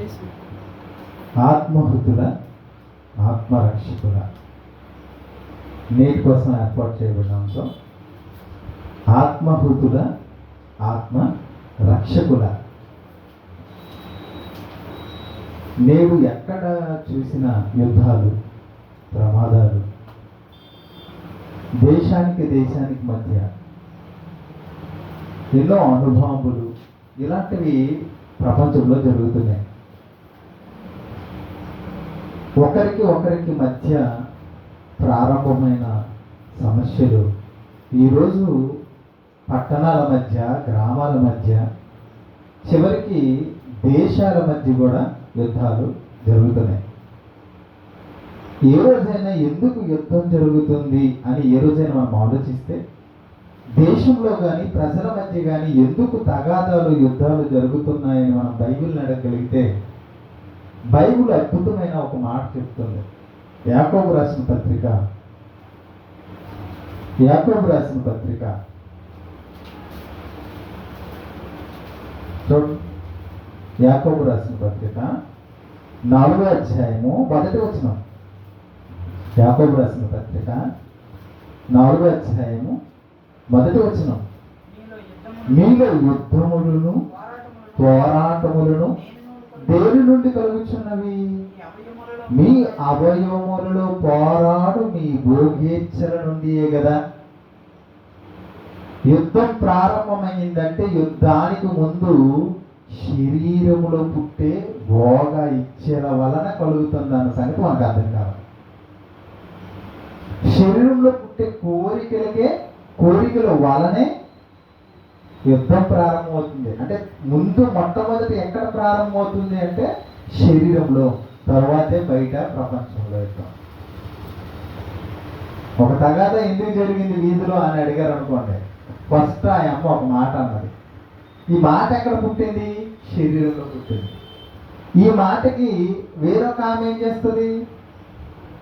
చేసి. ఆత్మహృతుల ఆత్మరక్షకుల నేటి కోసం ఏర్పాటు చేయబడిన అంశం ఆత్మహృతుల ఆత్మ రక్షకుల నేడు ఎక్కడ చూసిన యుద్ధాలు ప్రమాదాలు దేశానికి దేశానికి మధ్య ఎన్నో అనుభవములు ఇలాంటివి ప్రపంచంలో జరుగుతున్నాయి. ఒకరికి ఒకరికి మధ్య ప్రారంభమైన సమస్యలు. ఈరోజు పట్టణాల మధ్య గ్రామాల మధ్య చివరికి దేశాల మధ్య కూడా యుద్ధాలు జరుగుతున్నాయి. ఏ రోజైనా ఎందుకు యుద్ధం జరుగుతుంది అని ఏ రోజైనా మనం ఆలోచిస్తే దేశంలో కానీ ప్రజల మధ్య కానీ ఎందుకు తగాదాలు యుద్ధాలు జరుగుతున్నాయని మనం బైబిల్ని అడగగలిగితే బైబిల్ అద్భుతమైన ఒక మాట చెప్తుంది. యాకోబు రాసిన పత్రిక. యాకోబు రాసిన పత్రిక. చూడు. యాకోబు రాసిన పత్రిక నాలుగో అధ్యాయము మొదటి వచనం. యాకోబు రాసిన పత్రిక నాలుగో అధ్యాయము మొదటి వచనం. మీలో యుద్ధము మీలో యుద్ధములను పోరాటములను దేని నుండి కలుగుచున్నవి మీ అవయవములలో పోరాడు మీ భోగేచ్ఛల నుండియే కదా యుద్ధం ప్రారంభమైందంటే యుద్ధానికి ముందు శరీరములో పుట్టే భోగ ఇచ్చల వలన కలుగుతుంది అన్న సంగతి మనకు అర్థం కావాలి. శరీరంలో పుట్టే కోరికలకే కోరికల వలనే యుద్ధం ప్రారంభమవుతుంది. అంటే ముందు మొట్టమొదటి ఎక్కడ ప్రారంభమవుతుంది అంటే శరీరంలో తర్వాతే బయట ప్రపంచంలో యుద్ధం. ఒక తగాద ఎందుకు జరిగింది వీధిలో అని అడిగారు అనుకోండి. ఫస్ట్ ఆ అమ్మ ఒక మాట అన్నది. ఈ మాట ఎక్కడ పుట్టింది? శరీరంలో పుట్టింది. ఈ మాటకి వేరొక ఆమె ఏం చేస్తుంది?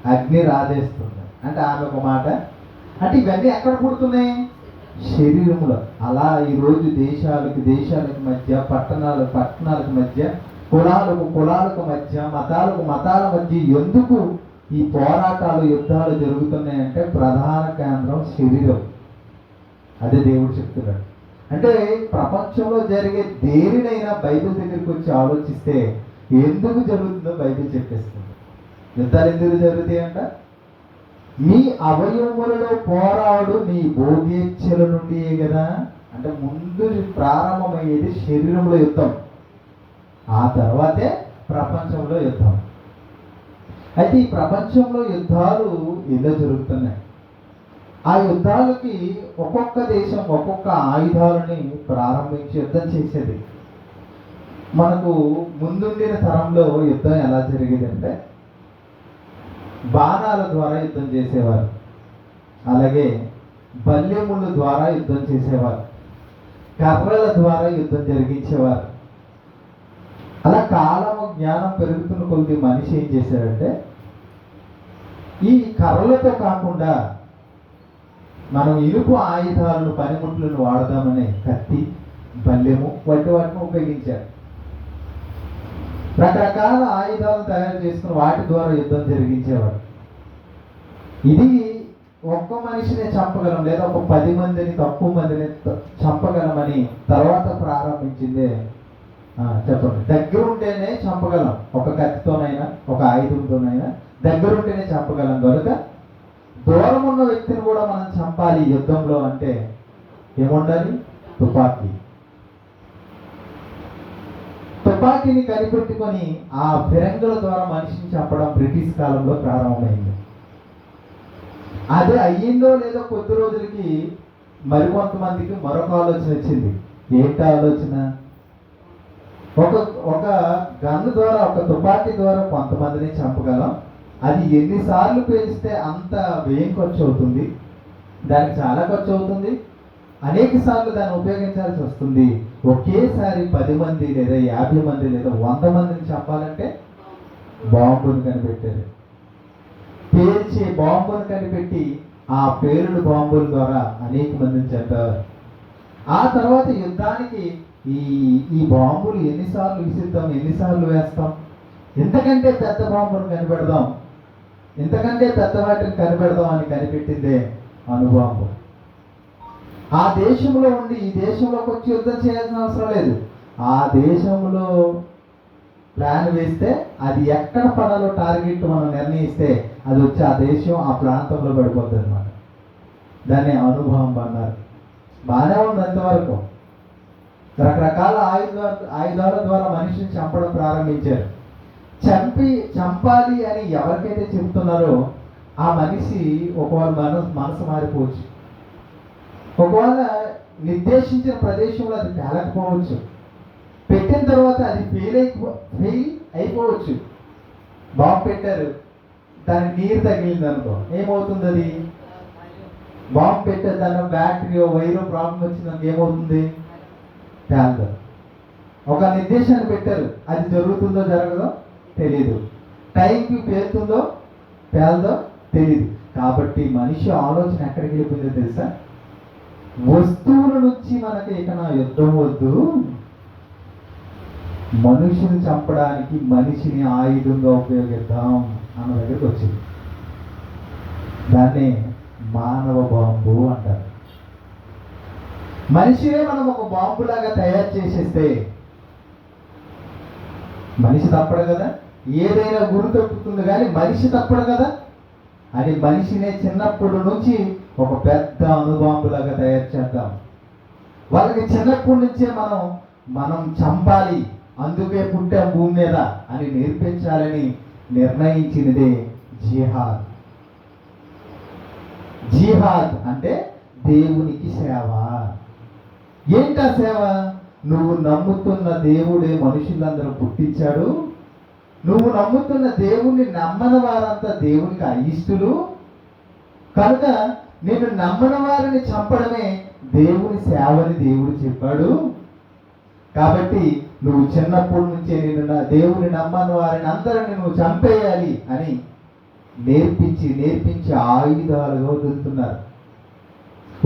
అగ్ని రాజేస్తుంది. అంటే ఆమె ఒక మాట. అంటే ఇవన్నీ ఎక్కడ పుడుతున్నాయి? శరీరంలో అలా ఈరోజు దేశాలకు దేశాలకు మధ్య పట్టణాలు పట్టణాలకు మధ్య కులాలకు కులాలకు మధ్య మతాలకు మతాల మధ్య ఎందుకు ఈ పోరాటాలు యుద్ధాలు జరుగుతున్నాయంటే ప్రధాన కేంద్రం శరీరం. అదే దేవుడు చెప్తున్నాడు. అంటే ప్రపంచంలో జరిగే దేనినైనా బైబిల్ దగ్గరికి వచ్చి ఆలోచిస్తే ఎందుకు జరుగుతుందో బైబిల్ చెప్పేస్తుంది. యుద్ధాలు ఎందుకు జరుగుతాయంట? మీ అవయవములలో పోరాడు మీ భోగేచ్ఛల నుండి కదా? అంటే ముందు ప్రారంభమయ్యేది శరీరంలో యుద్ధం. ఆ తర్వాతే ప్రపంచంలో యుద్ధం. అయితే ఈ ప్రపంచంలో యుద్ధాలు ఎన్నో జరుగుతున్నాయి. ఆ యుద్ధాలకి ఒక్కొక్క దేశం ఒక్కొక్క ఆయుధాలని ప్రారంభించి యుద్ధం చేసేది. మనకు ముందుండిన తరంలో యుద్ధం ఎలా జరిగేదంటే బాణాల ద్వారా యుద్ధం చేసేవారు. అలాగే బల్యముల ద్వారా యుద్ధం చేసేవారు. కర్రల ద్వారా యుద్ధం జరిగించేవారు. అలా కాలము జ్ఞానం పెరుగుతున్న కొద్ది మనిషి ఏం చేశాడంటే ఈ కర్రలతో కాకుండా మనం ఇనుపు ఆయుధాలను పనిముట్లను వాడదామనే కత్తి బల్యము వంటి వాటిని ఉపయోగించారు రకరకాల ఆయుధాలు తయారు చేసుకుని వాటి ద్వారా యుద్ధం జరిగించేవాడు. ఇది ఒక్క మనిషిని చంపగలం లేదా ఒక పది మందిని తక్కువ మందిని చంపగలమని తర్వాత ప్రారంభించిందే చెప్పండి. దగ్గరుంటేనే చంపగలం ఒక కత్తితోనైనా ఒక ఆయుధంతోనైనా దగ్గరుంటేనే చంపగలం కనుక దూరం ఉన్న వ్యక్తిని కూడా మనం చంపాలి యుద్ధంలో అంటే ఏముండాలి? తుపాకీ తుపాకీని కనిపెట్టుకొని ఆ ఫిరంగుల ద్వారా మనిషిని చంపడం బ్రిటిష్ కాలంలో ప్రారంభమైంది. అదే అయ్యిందో లేదో కొద్ది రోజులకి మరికొంతమందికి మరొక ఆలోచన వచ్చింది. ఏంటి ఆలోచన? ఒక ఒక గన్ను ద్వారా ఒక తుపాకీ ద్వారా కొంతమందిని చంపగలం. అది ఎన్నిసార్లు పేలిస్తే అంత వ్యయం ఖర్చు అవుతుంది. దానికి చాలా ఖర్చు అవుతుంది. అనేక సార్లు దాన్ని ఉపయోగించాల్సి వస్తుంది. ఒకేసారి పది మంది లేదా యాభై మంది లేదా వంద మందిని చంపాలంటే బాంబును కనిపెట్టారు. పేర్చి బాంబును కనిపెట్టి ఆ పేరుడు బాంబుల ద్వారా అనేక మందిని చంపారు. ఆ తర్వాత యుద్ధానికి ఈ ఈ బాంబులు ఎన్నిసార్లు విసిద్దాం ఎన్నిసార్లు వేస్తాం? ఎంతకంటే పెద్ద బాంబును కనిపెడదాం? ఎంతకంటే పెద్ద వాటిని కనిపెడదాం అని కనిపెట్టిందే అనుబాంబు ఆ దేశంలో ఉండి ఈ దేశంలోకి వచ్చి యుద్ధం చేయాల్సిన అవసరం లేదు. ఆ దేశంలో ప్లాన్ వేస్తే అది ఎక్కడ పడాలో టార్గెట్ మనం నిర్ణయిస్తే అది వచ్చి ఆ దేశం ఆ ప్రాంతంలో పడిపోతుంది అనమాట దాన్ని అనుభవం అన్నారు. బాగానే ఉంది అంతవరకు. రకరకాల ఆయుధాల ఆయుధాల ద్వారా మనిషిని చంపడం ప్రారంభించారు. చంపి చంపాలి అని ఎవరికైతే చెబుతున్నారో ఆ మనిషి ఒకవారు మనసు మనసు మారిపోవచ్చు. ఒకవేళ నిర్దేశించిన ప్రదేశంలో అది తేలకపోవచ్చు పెట్టిన తర్వాత అది ఫెయిల్ అయిపో ఫెయిల్ అయిపోవచ్చు. బాంబు పెట్టారు. దానికి నీరు తగిలింది అనుకో. ఏమవుతుంది అది బాంబు పెట్టే దాని బ్యాటరీ వైరో ప్రాబ్లం వచ్చిందని ఏమవుతుంది? పేలదు. ఒక నిర్దేశాన్ని పెట్టారు. అది జరుగుతుందో జరగదో తెలియదు టైంకి పేరుతుందో పేలదో తెలియదు కాబట్టి మనిషి ఆలోచన ఎక్కడికి వెళ్ళిపోయిందో తెలుసా? వస్తువుల నుంచి మనకి ఇక నా యుద్ధం వద్దు. మనుషుని చంపడానికి మనిషిని ఆయుధంగా ఉపయోగిద్దాం అన్న దగ్గరికి వచ్చింది. దాన్ని మానవ బాంబు అంటారు. మనిషినే మనం ఒక బాంబులాగా తయారు చేసేస్తే మనిషి తప్పడు కదా? ఏదైనా గురి తప్పుతుంది కానీ మనిషి తప్పడు కదా? అని మనిషినే చిన్నప్పటి నుంచి ఒక పెద్ద అణుబాంబులాగా తయారు చేద్దాం. వాళ్ళకి చిన్నప్పటి నుంచే మనం మనం చంపాలి అందుకే పుట్టాం భూమి మీద అని నేర్పించాలని నిర్ణయించినదే జిహాద్. జిహాద్ అంటే దేవునికి సేవ. ఏంటా సేవ? నువ్వు నమ్ముతున్న దేవుడే మనుషులందరూ పుట్టించాడు. నువ్వు నమ్ముతున్న దేవుణ్ణి నమ్మని వారంతా దేవునికి అయిష్టులు. కనుక నేను నమ్మని వారిని చంపడమే దేవుని సేవని దేవుడు చెప్పాడు. కాబట్టి నువ్వు చిన్నప్పటి నుంచే నేను నా దేవుని నమ్మని వారిని అందరిని నువ్వు చంపేయాలి అని నేర్పించి నేర్పించి ఆయుధాలుగా వదులుతున్నారు.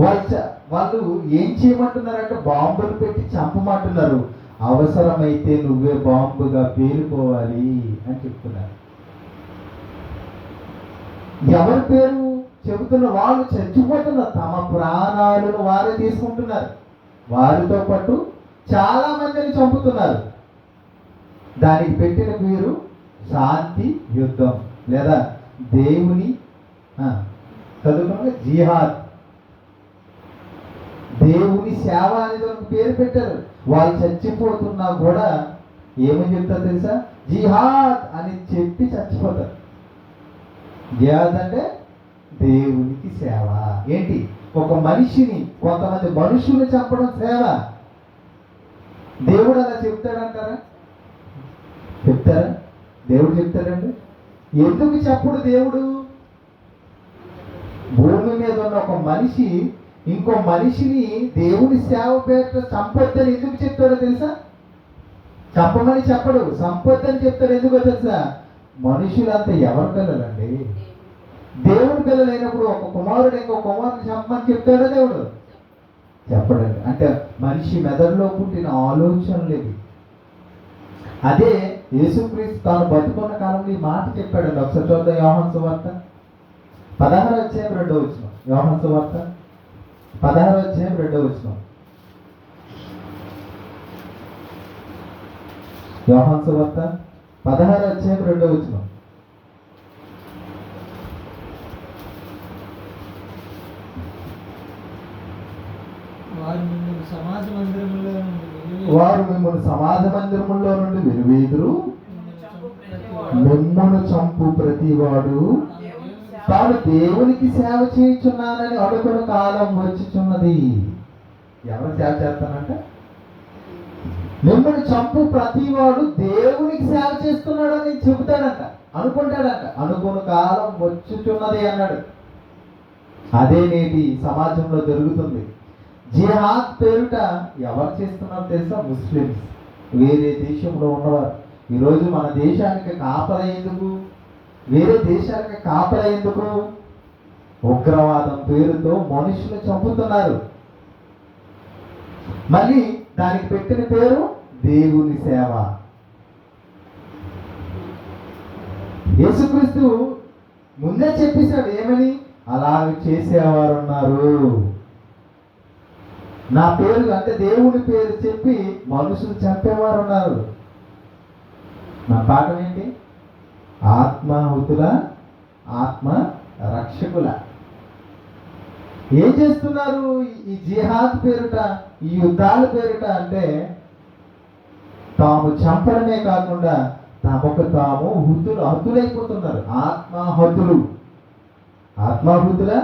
వాళ్ళు వాళ్ళు ఏం చేయమంటున్నారంటే బాంబులు పెట్టి చంపమంటున్నారు. అవసరమైతే నువ్వే బాంబుగా పేలిపోవాలి అని చెప్తున్నారు. ఎవరి పేరు? చెబుతున్న వాళ్ళు చచ్చిపోతున్నారు తమ ప్రాణాలను వారే తీసుకుంటున్నారు. వారితో పాటు చాలా మందిని చంపుతున్నారు. దానికి పెట్టిన పేరు శాంతి యుద్ధం లేదా దేవుని ఆ, చదువుకున్న జిహాద్. దేవుని సేవ అనేది ఒక పేరు పెట్టారు. వాళ్ళు చచ్చిపోతున్నా కూడా ఏమని చెప్తారు తెలుసా? జిహాద్ అని చెప్పి చచ్చిపోతారు. జిహాద్ అంటే దేవునికి సేవ. ఏంటి? ఒక మనిషిని కొంతమంది మనుషుల్ని చంపడం సేవ. దేవుడు అలా చెప్తాడంటారా? చెప్తారా? దేవుడు చెప్తాడండి. ఎందుకు చెప్పడు దేవుడు? భూమి మీద ఉన్న ఒక మనిషి ఇంకో మనిషిని దేవుని సేవ పేరుతో చంపొద్దని ఎందుకు చెప్తాడో తెలుసా? చెప్పమని చెప్పడు. సంపొద్దని చెప్తాడు ఎందుకో తెలుసా? మనుషులంతా ఎవరి పిల్లలండి దేవుడి పిల్ల లేనప్పుడు ఒక కుమారుడు ఇంకో కుమారుని చంపమని చెప్తాడా దేవుడు? చెప్పడండి. అంటే మనిషి మెదడులో పుట్టిన ఆలోచనలు ఇవి అదే యేసుక్రీస్తు తాను బతుకున్న కాలంలో ఈ మాట చెప్పాడండి. ఒకసారి చూద్దాం యోహన్ సువార్త. పదహారు అధ్యాయం రెండో వచ్చిన యోహన్ సువార్త. పదహారు అధ్యాయం రెండో వచ్చిన యోహన్ సువార్త. పదహారు అధ్యాయం రెండో వచ్చినాం వారు మిమ్మల్ని సమాజ మందిరంలో నుండి వెలువె- మిమ్మల్ని మందిరములో నుండి వెలువేదురు చంపు ప్రతివాడు మిమ్మను చంపు ప్రతివాడు. తాను దేవునికి సేవ చేయుచున్నానని అడుగుడు కాలం వచ్చుచున్నది. ఎవరు సేవ చేస్తానంట మిమ్మల్ని చంపు ప్రతివాడు దేవునికి సేవ చేస్తున్నాడని చెబుతాడంట. అనుకుంటాడంట. అనుకున్న కాలం వచ్చుచున్నది అన్నాడు. అదే నేటి సమాజంలో జరుగుతుంది. జిహాద్ పేరుట ఎవరు చేస్తున్నారు తెలుసా? ముస్లిమ్స్. వేరే దేశంలో ఉన్నవారు. ఈరోజు మన దేశానికి కాపల ఎందుకు? వేరే దేశానికి కాపల ఎందుకు? ఉగ్రవాదం పేరుతో మనుషులు చంపుతున్నారు. మళ్ళీ దానికి పెట్టిన పేరు దేవుని సేవ. యేసుక్రీస్తు ముందే చెప్పేశాడు ఏమని? అలా చేసేవారు ఉన్నారు నా పేరు అంటే దేవుని పేరు చెప్పి మనుషులు చంపేవారు ఉన్నారు నా పాఠం ఏంటి? ఆత్మాహుతుల ఆత్మ రక్షకుల. ఏం చేస్తున్నారు? ఈ జిహాద్ పేరుట ఈ యుద్ధాల పేరుట అంటే తాము చంపడమే కాకుండా తమకు తాము హుతులు హతులైపోతున్నారు. ఆత్మాహతులు. ఆత్మాహుతుల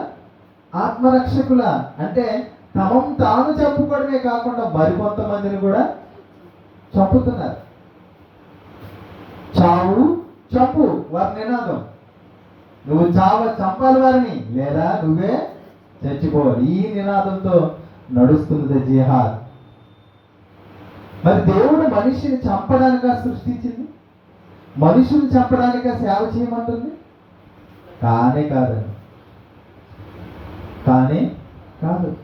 ఆత్మరక్షకుల. అంటే తమం తాను చంపుకోవడమే కాకుండా మరికొంతమందిని కూడా చంపుతున్నారు. చావు చంపు వారి నినాదం. నువ్వు చావ చంపాలి వారిని లేదా నువ్వే చచ్చిపోవాలి. ఈ నినాదంతో నడుస్తున్నది జిహాద్. మరి దేవుడు మనిషిని చంపడానిక సృష్టించింది? మనుషుని చంపడానిక సేవ చేయమంటుంది? కానే కాదండి. కానీ కాదు.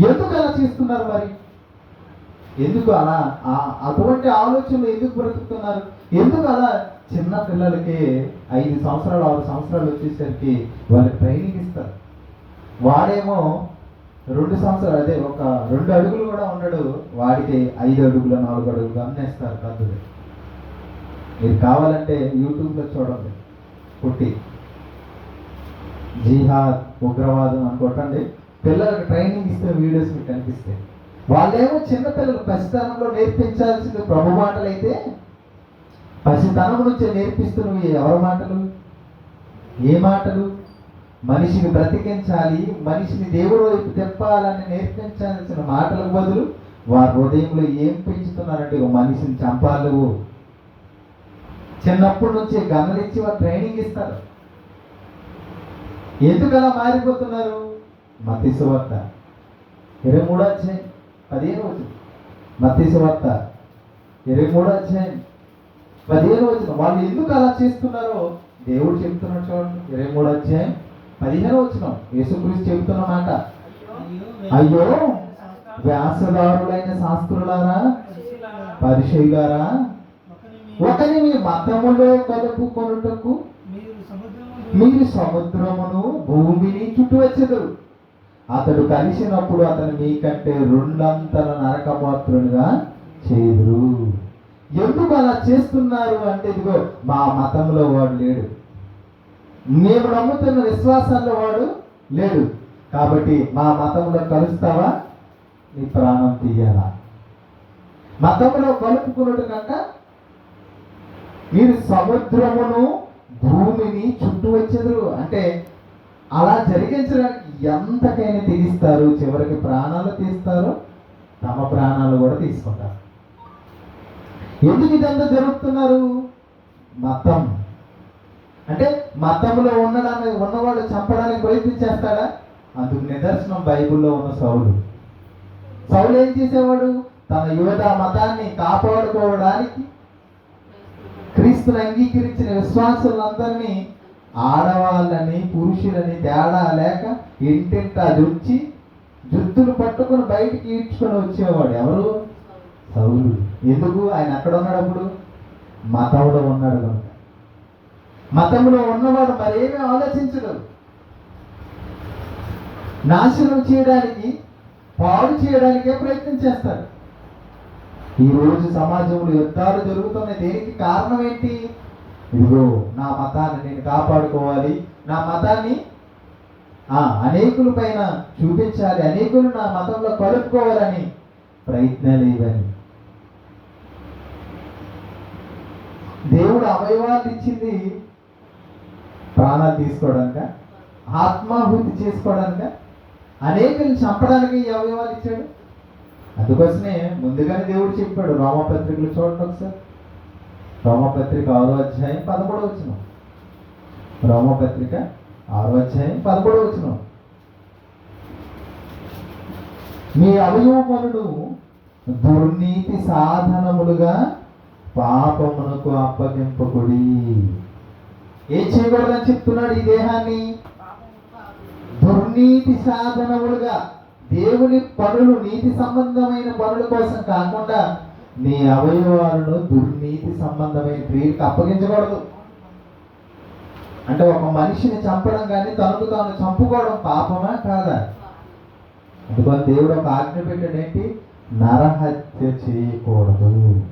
ఎందుకు అలా చేస్తున్నారు మరి? ఎందుకు అలా? అటువంటి ఆలోచనలు ఎందుకు బ్రతుకుతున్నారు? ఎందుకు అలా చిన్న పిల్లలకి ఐదు సంవత్సరాలు ఆరు సంవత్సరాలు వచ్చేసరికి వాళ్ళకి ట్రైనింగ్ ఇస్తారు? వాడేమో రెండు సంవత్సరాలు అదే ఒక రెండు అడుగులు కూడా ఉండడు. వాడికి ఐదు అడుగులు నాలుగు అడుగులు అన్నేస్తారు కందులు మీరు కావాలంటే యూట్యూబ్లో చూడండి. పుట్టి. జిహాద్ ఉగ్రవాదం అని కొట్టండి పిల్లలకు ట్రైనింగ్ ఇస్తున్న వీడియోస్ మీకు కనిపిస్తాయి. వాళ్ళేమో చిన్నపిల్లలు పసితనంలో నేర్పించాల్సిన ప్రభు మాటలు అయితే పసితనం నుంచి నేర్పిస్తున్నవి ఎవరి మాటలు? ఏ మాటలు? మనిషిని బ్రతికించాలి మనిషిని దేవుడు వైపు తెప్పాలని నేర్పించాల్సిన మాటలకు బదులు వారి హృదయంలో ఏం పెంచుతున్నారంటే ఒక మనిషిని చంపాలి చిన్నప్పటి నుంచి గమనించి వారు ట్రైనింగ్ ఇస్తారు. ఎందుకు అలా మారిపోతున్నారు? మతిసువార్త ఇరవై మూడో అధ్యాయం పదిహేను వచ్చింది మతిసువార్త ఇరవై మూడో అధ్యాయం పదిహేను వచ్చిన వాళ్ళు ఎందుకు అలా చేస్తున్నారో దేవుడు చెప్తున్నాడు చూడండి. ఇరవై మూడో అధ్యాయం పదిహేను వచ్చిన యేసుక్రీస్తు చెబుతున్న మాట. అయ్యో వ్యాసదారులైన శాస్త్రులారా పరిచయులారా ఒకని మీ మతములో కలుపు కొనుటకు మీరు సముద్రమును భూమిని చుట్టూ వచ్చేదారు అతడు కలిసినప్పుడు అతను మీకంటే రెండంతల నరకపాత్రునిగా చేదురు. ఎందుకు అలా చేస్తున్నారు అంటే ఇదిగో మా మతంలో వాడు లేడు. మేము నమ్ముతున్న విశ్వాసాల్లో వాడు లేడు. కాబట్టి మా మతంలో కలుస్తావా? నీ ప్రాణం తీయాలా? మతంలో కలుపుకున్నట్టు కంట మీరు సముద్రమును భూమిని చుట్టూ వచ్చేదరు. అంటే అలా జరిగించడానికి ఎంతకైనా తెగిస్తారు చివరికి ప్రాణాలు తీస్తారు తమ ప్రాణాలు కూడా తీసుకుంటారు. ఎందుకు ఇదంతా జరుగుతున్నారు? మతం. అంటే మతంలో ఉండడానికి ఉన్నవాడు చంపడానికి ప్రయత్నించేస్తాడా అందుకు నిదర్శనం బైబిల్లో ఉన్న సౌలు. సౌలు ఏం చేసేవాడు? తన యువత మతాన్ని కాపాడుకోవడానికి క్రీస్తుని అంగీకరించిన విశ్వాసులందరినీ ఆడవాళ్ళని పురుషులని తేడా లేక ఇంటింట దుచ్చి జుత్తులు పట్టుకుని బయటికి ఈడ్చుకొని వచ్చేవాడు ఎవరు? సౌరుడు ఎందుకు? ఆయన అక్కడ ఉన్నాడు అప్పుడు మతంలో ఉన్నాడు కనుక. మతంలో ఉన్నవాడు మరేమీ ఆలోచించడు. నాశనం చేయడానికి పాడు చేయడానికే ప్రయత్నం చేస్తాడు. ఈ రోజు సమాజంలో యుద్ధాలు జరుగుతున్నాయి. దేనికి కారణం ఏంటి? ఇదిగో నా మతాన్ని నేను కాపాడుకోవాలి. నా మతాన్ని ఆ అనేకుల పైన చూపించాలి. అనేకులు నా మతంలో కలుపుకోవాలని ప్రయత్నాలు ఇవని దేవుడు అవయవాలు ఇచ్చింది ప్రాణాలు తీసుకోవడానిక? ఆత్మాహుతి చేసుకోవడానిక? అనేకులు చంపడానికి ఈ అవయవాలు ఇచ్చాడు? అందుకోసమే ముందుగానే దేవుడు చెప్పాడు రామపత్రికలు చూడండి ఒకసారి. రోమపత్రిక ఆరో అధ్యాయం పదమూడవ వచ్చిన రోమపత్రిక ఆరో అధ్యాయం పదమూడవ వచ్చిన మీ అవయవములను దుర్నీతి సాధనములుగా పాపమునకు అప్పగింపకుడి. ఏం చేయకూడదని చెప్తున్నాడు ఈ దేహాన్ని? దుర్నీతి సాధనములుగా దేవుని పనులు నీతి సంబంధమైన పనుల కోసం కాకుండా నీ అవయవాలను దుర్నీతి సంబంధమైన క్రియలకు అప్పగించకూడదు. అంటే ఒక మనిషిని చంపడం కానీ తనకు తాను చంపుకోవడం పాపమా కాదా? అందుకని దేవుడు ఒక ఆజ్ఞ పెట్టాడు ఏంటి? నరహత్య చేయకూడదు.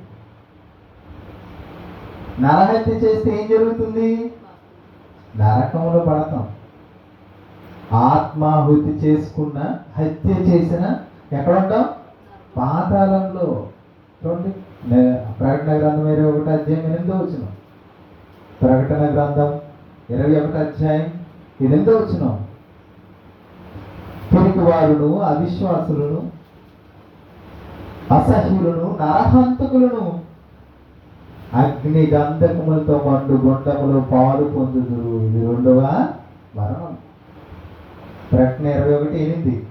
నరహత్య చేస్తే ఏం జరుగుతుంది? నరకంలో పడతాం. ఆత్మాహుతి చేసుకున్న హత్య చేసిన ఎక్కడ ఉంటాం పాతాళంలో. చూడండి. ప్రకటన గ్రంథం ఇరవై ఒకటి అధ్యాయం ఎనిమిదో వచ్చిన ప్రకటన గ్రంథం ఇరవై ఒకటి అధ్యాయం ఎనిమిదో వచ్చిన తిరిగి వారును అవిశ్వాసులను అసహ్యులను నరహంతకులను అగ్ని గంధకములతో మండు గుంటములు పాలు పొందుదురు. ఇది రెండవ మరణం. ప్రకటన ఇరవై ఒకటి ఎనిమిది.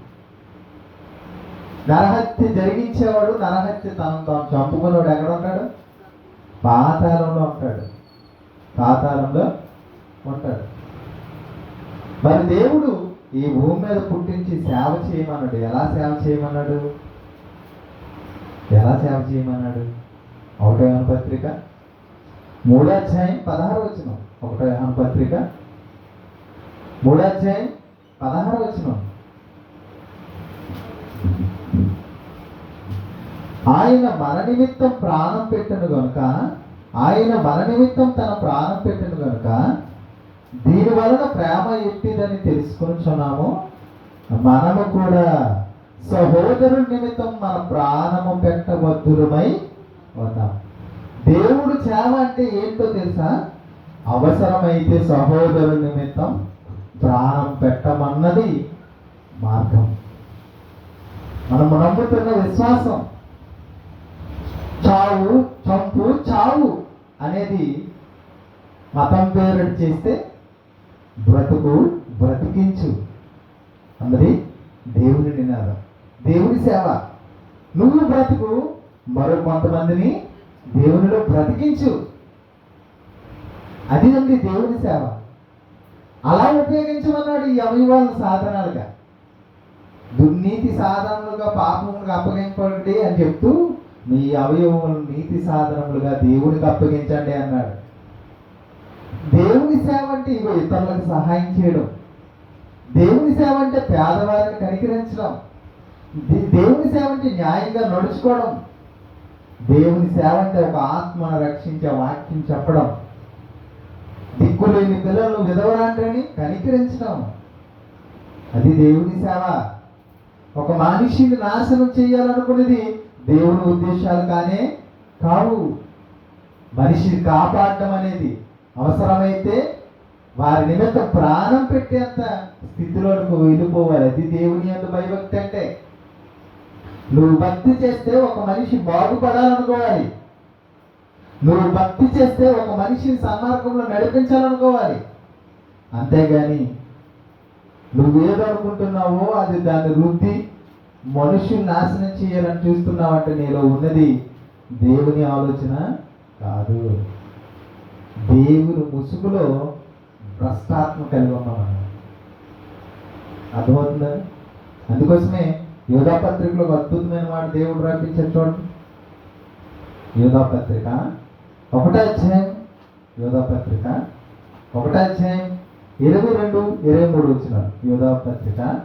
నరహత్య జరిగించేవాడు నరహత్య తను తాను చంపుకునేవాడు ఎక్కడ ఉంటాడు? పాతాళంలో ఉంటాడు. పాతాళంలో ఉంటాడు. మరి దేవుడు ఈ భూమి మీద పుట్టించి సేవ చేయమన్నాడు. ఎలా సేవ చేయమన్నాడు? ఎలా సేవ చేయమన్నాడు? ఒకటో యోహాను పత్రిక మూడో అధ్యాయం పదహారు వచ్చిన ఒకటో యోహాను పత్రిక మూడో అధ్యాయం పదహారు వచ్చిన ఆయన మన నిమిత్తం ప్రాణం పెట్టను గనుక ఆయన మన నిమిత్తం తన ప్రాణం పెట్టను గనుక దీని వలన ప్రేమ ఎట్టిదని తెలుసుకుంటున్నాము మనము కూడా సహోదరుడి నిమిత్తం మన ప్రాణము పెట్టబద్దులమై ఉన్నాం. దేవుడు సేవ అంటే ఏంటో తెలుసా? అవసరమైతే సహోదరు నిమిత్తం ప్రాణం పెట్టమన్నది మార్గం. మనం నమ్ముతున్న విశ్వాసం. చావు చంపు చావు అనేది మతం పేరు చేస్తే బ్రతుకు బ్రతికించు. అన్నది దేవుని నినాదం. దేవుని సేవ. నువ్వు బ్రతుకు మరో కొంతమందిని దేవునిలో బ్రతికించు. అది ఉంది దేవుని సేవ. అలా ఉపయోగించమన్నాడు ఈ అవయవాలను సాధనాలుగా. దుర్నీతి సాధనలుగా పాపములుగా అప్పగింపండి అని చెప్తూ మీ అవయవములు నీతి సాధనములుగా దేవునికి అప్పగించండి అన్నాడు. దేవుని సేవ అంటే ఇగో ఇతరులకు సహాయం చేయడం. దేవుని సేవ అంటే పేదవారిని కనికరించడం. దేవుని సేవ అంటే న్యాయంగా నడుచుకోవడం. దేవుని సేవ అంటే ఒక ఆత్మను రక్షించే వాక్యం చెప్పడం. దిక్కులేని పిల్లలను విధవరాంటని కనికరించడం. అది దేవుని సేవ. ఒక మనిషిని నాశనం చేయాలనుకునేది దేవుని ఉద్దేశాలు కానీ కావు. మనిషిని కాపాడడం అనేది అవసరమైతే వారి నిమిత్తం ప్రాణం పెట్టేంత స్థితిలోకి వెళ్ళిపోవాలి. అది దేవుని యొక్క భయభక్తి అంటే. నువ్వు భక్తి చేస్తే ఒక మనిషి బాగుపడాలనుకోవాలి. నువ్వు భక్తి చేస్తే ఒక మనిషిని సన్మార్గంలో నడిపించాలనుకోవాలి. అంతేగాని నువ్వేదనుకుంటున్నావో అది దాన్ని రుద్ది మనుషుని నాశనం చేయాలని చూస్తున్నావంటే నీలో ఉన్నది దేవుని ఆలోచన కాదు. దేవుని ముసుగులో భ్రష్టాత్మ కలిగి ఉన్నాం అర్థమవుతుందా? అందుకోసమే యోధాపత్రికలో ఒక అద్భుతమైన మాట దేవుడు రాపించారు చూడండి. యోధాపత్రిక ఒకటో అధ్యాయం పత్రిక. ఒకటో అధ్యాయం ఇరవై రెండు ఇరవై మూడు వచ్చిన యోధాపత్రిక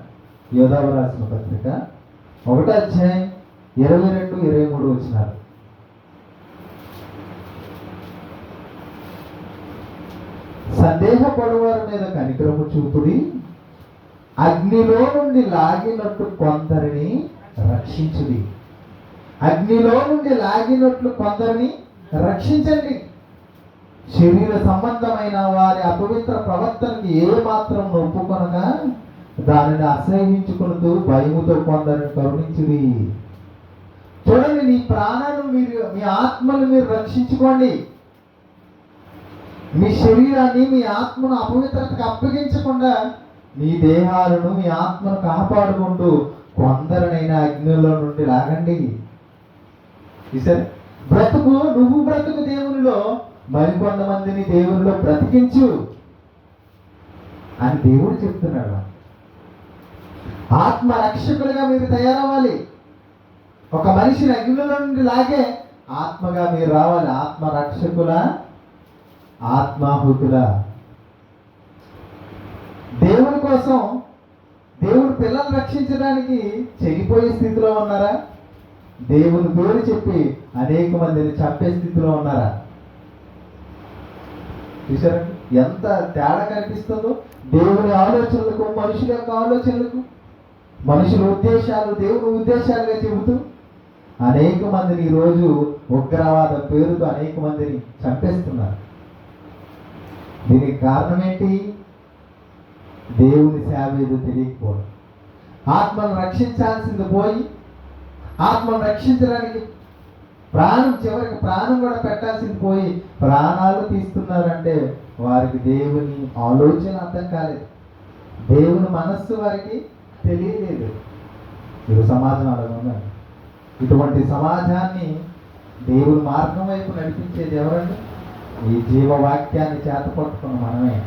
యోధావ రాసిన పత్రిక. ఒకటో అధ్యాయం ఇరవై రెండు ఇరవై మూడు వచ్చినారు. సందేహపడువారి మీద కనికరము చూపుడి అగ్నిలో నుండి లాగినట్టు కొందరిని రక్షించుడి. అగ్నిలో నుండి లాగినట్లు కొందరిని రక్షించండి. శరీర సంబంధమైన వారి అపవిత్ర ప్రవర్తనకి ఏ మాత్రం నొప్పుకొనగా దానిని అసహించుకునుతూ భయముతో కొందరిని కరుణించుడి. చూడండి మీ ప్రాణాలను మీరు మీ ఆత్మను మీరు రక్షించుకోండి. మీ శరీరాన్ని మీ ఆత్మను అపవిత్రతకు అప్పగించకుండా మీ దేహాలను మీ ఆత్మను కాపాడుకుంటూ కొందరినైనా అగ్నిలో నుండి లాగండి. సరే బ్రతుకు నువ్వు బ్రతుకు దేవునిలో మరికొంతమందిని దేవునిలో బ్రతికించు అని దేవుడు చెప్తున్నాడు. ఆత్మ రక్షకులుగా మీరు తయారవ్వాలి. ఒక మనిషిని అగ్నిలో నుండి లాగే ఆత్మగా మీరు రావాలి. ఆత్మ రక్షకుల ఆత్మాహుతుల. దేవుని కోసం దేవుడు పిల్లలు రక్షించడానికి చెగిపోయే స్థితిలో ఉన్నారా? దేవుని పేరు చెప్పి అనేక మందిని చంపే స్థితిలో ఉన్నారా? చూసారా ఎంత తేడా కనిపిస్తుందో? దేవుని ఆలోచనలకు మనుషుల యొక్క ఆలోచనలకు. మనుషుల ఉద్దేశాలు దేవుని ఉద్దేశాలుగా చెబుతూ అనేక మందిని ఈరోజు ఉగ్రవాద పేరుతో అనేక మందిని చంపేస్తున్నారు. దీనికి కారణం ఏంటి దేవుని సేవ ఏదో తెలియకపోవడం. ఆత్మను రక్షించాల్సింది పోయి ఆత్మను రక్షించడానికి ప్రాణం చివరికి ప్రాణం కూడా పెట్టాల్సింది పోయి ప్రాణాలు తీస్తున్నారంటే వారికి దేవుని ఆలోచన అర్థం కాలేదు. దేవుని మనస్సు వారికి తెలియలేదు. ఇది సమాజం అలా ఇటువంటి సమాజాన్ని దేవుని మార్గం వైపు నడిపించేది ఎవరండి? ఈ జీవవాక్యాన్ని చేతపట్టుకున్న మనమే.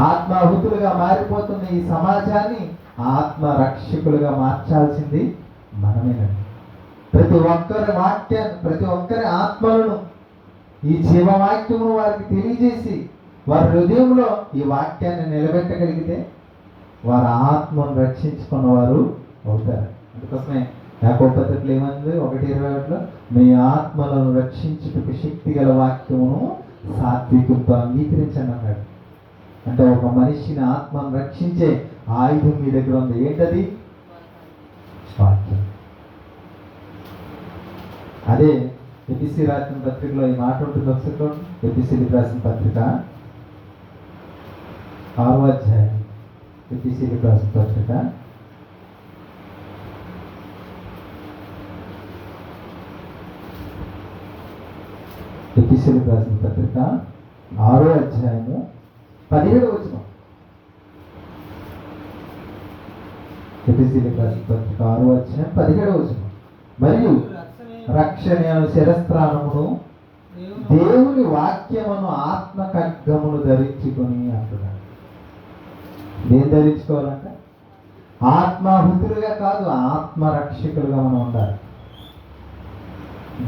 ఆత్మాహుతులుగా మారిపోతున్న ఈ సమాజాన్ని ఆత్మ రక్షకులుగా మార్చాల్సింది మనమేనండి. ప్రతి ఒక్కరి వాక్యాన్ని ప్రతి ఒక్కరి ఆత్మలను ఈ జీవవాక్యమును వారికి తెలియజేసి వారి హృదయంలో ఈ వాక్యాన్ని నిలబెట్టగలిగితే వారి ఆత్మను రక్షించుకున్న వారు అవుతారు. అందుకోసమే యాకోపత్రికలు ఏమంది? ఒకటి ఇరవై ఒకటిలో మీ ఆత్మలను రక్షించుటకు శక్తి గల వాక్యమును సాత్వికంతో అంగీకరించండి అన్నాడు. అంటే ఒక మనిషిని ఆత్మను రక్షించే ఆయుధం మీ దగ్గర ఉంది. ఏంటది? వాక్యం. అదే ఎపిసి రాసిన పత్రికలో ఈ మాట ఉంటుంది ఒకసారి ఎపిసికి రాసిన పత్రిక ఆరో అధ్యాయం. ఎపిసికి రాసిన పత్రిక ఎపిసికి రాసిన పత్రిక ఆరో అధ్యాయము పదిహేడు వచ్చిన ఎపిసికి రాసిన పత్రిక ఆరో అధ్యాయం పదిహేడు వచ్చిన మరియు రక్షణ శిరస్త్రాణమును దేవుని దేవుని వాక్యమును ఆత్మ ఖడ్గమును ధరించుకొని అంటున్నాడు ఏం ధరించుకోవాలంట? ఆత్మాహుతులుగా కాదు ఆత్మ రక్షకులుగా మనం ఉండాలి.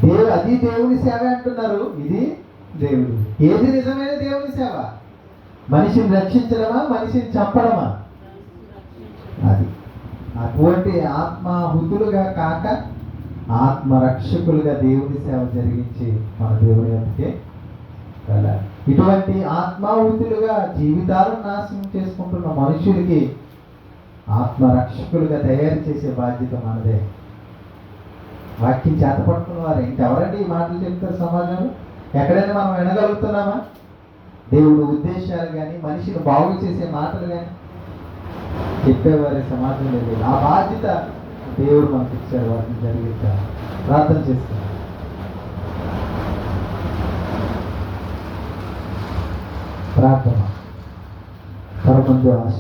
దేవు అది దేవుని సేవ అంటున్నారు. ఇది దేవుడు. ఏది నిజమైన దేవుని సేవ? మనిషిని రక్షించడమా మనిషిని చంపడమా? అది. అటువంటి ఆత్మాహుతులుగా కాక ఆత్మరక్షకులుగా దేవుని సేవ జరిగించి మన దేవుని అందుకే వెళ్ళాలి ఇటువంటి ఆత్మాహుతులుగా జీవితాలను నాశనం చేసుకుంటున్న మనుషులకి ఆత్మరక్షకులుగా తయారు చేసే బాధ్యత మనదే. వాక్యం చేతపడుతున్న వారు ఇంకెవరండి ఈ మాటలు చెప్తారు సమాజంలో? ఎక్కడైనా మనం వినగలుగుతున్నామా? దేవుడు ఉద్దేశాలు కానీ మనిషిని బాగు చేసే మాటలు కానీ చెప్పేవారి సమాజం లేదు. ఆ బాధ్యత దేవుడు మనకి ఇచ్చారు వాటిని జరిగిద్దాం. ప్రార్థన చేస్తాం. ప్రార్థన పరమందు ఆశ